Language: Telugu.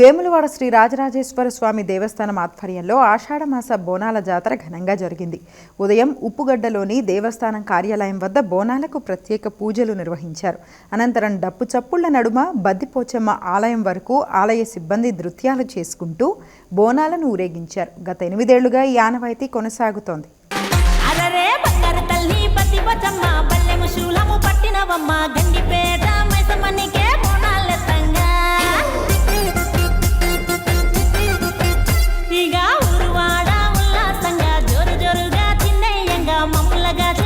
వేములవాడ శ్రీ రాజరాజేశ్వర స్వామి దేవస్థానం ఆధ్వర్యంలో ఆషాఢమాస బోనాల జాతర ఘనంగా జరిగింది. ఉదయం ఉప్పుగడ్డలోని దేవస్థానం కార్యాలయం వద్ద బోనాలకు ప్రత్యేక పూజలు నిర్వహించారు. అనంతరం డప్పు చప్పుళ్ళ నడుమ బద్దిపోచమ్మ ఆలయం వరకు ఆలయ సిబ్బంది నృత్యాలు చేసుకుంటూ బోనాలను ఊరేగించారు. గత ఎనిమిదేళ్ళుగా ఈ ఆనవాయితీ కొనసాగుతోంది. పట్టినవమ్మ మమ్మలగా